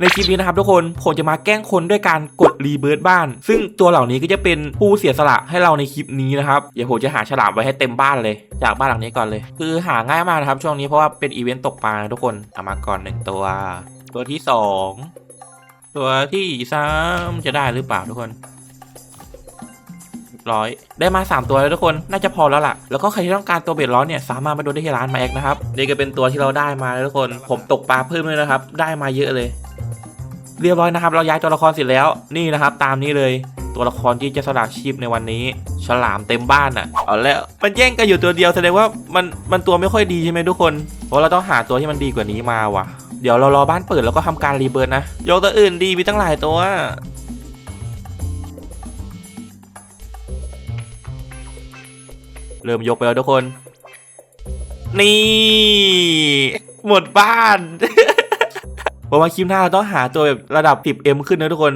ในคลิปนี้นะครับทุกคนผมจะมาแกล้งคนด้วยการกดรีเบิร์ดบ้าน ซึ่งตัวเหล่านี้ก็จะเป็นผู้เสียสละให้เราในคลิปนี้นะครับเดี๋ยวผมจะหาฉลามไว้ให้เต็มบ้านเลย จากบ้านหลังนี้ก่อนเลย คือหาง่ายมากนะครับช่วงนี้เพราะว่าเป็นอีเวนต์ตกปลาทุกคนเอามาก่อนหนึ่งตัว ตัวที่สองตัวที่สามจะได้หรือเปล่าทุกคนร้อยได้มา 3 ตัวแล้วทุกคนน่าจะพอแล้วล่ะ แล้วก็ใครที่ต้องการตัวเบ็ดร้อนเนี่ยสามารถมาดูได้ที่ร้านมาแอกนะครับนี่ก็เป็นตัวที่เราได้มาแล้วทุกคน ผมตกปลาเพิ่มเลยนะครับ ได้มาเยอะเลย เรียบร้อยนะครับ เราย้ายตัวละครเสร็จแล้วนี่นะครับ ตามนี้เลยตัวละครที่จะสละชีพในวันนี้ ฉลามเต็มบ้านอะเอาแล้วมันแย่งกันอยู่ตัวเดียวแสดงว่ามันมันตัวไม่ค่อยดีใช่ไหมทุกคนเพราะเราต้องหาตัวที่มันดีกว่านี้มาว่ะ เดี๋ยวเรารอบ้านเปิดแล้วก็ทำการรีเบิร์นนะยกตัวอื่นดีมีตั้งหลายตัวเริ่มยกไปแล้วทุกคน นี่ หมดบ้าน เพราะว่าคลิปหน้าเราต้องหาตัวแบบระดับ 10M ขึ้นนะทุกคน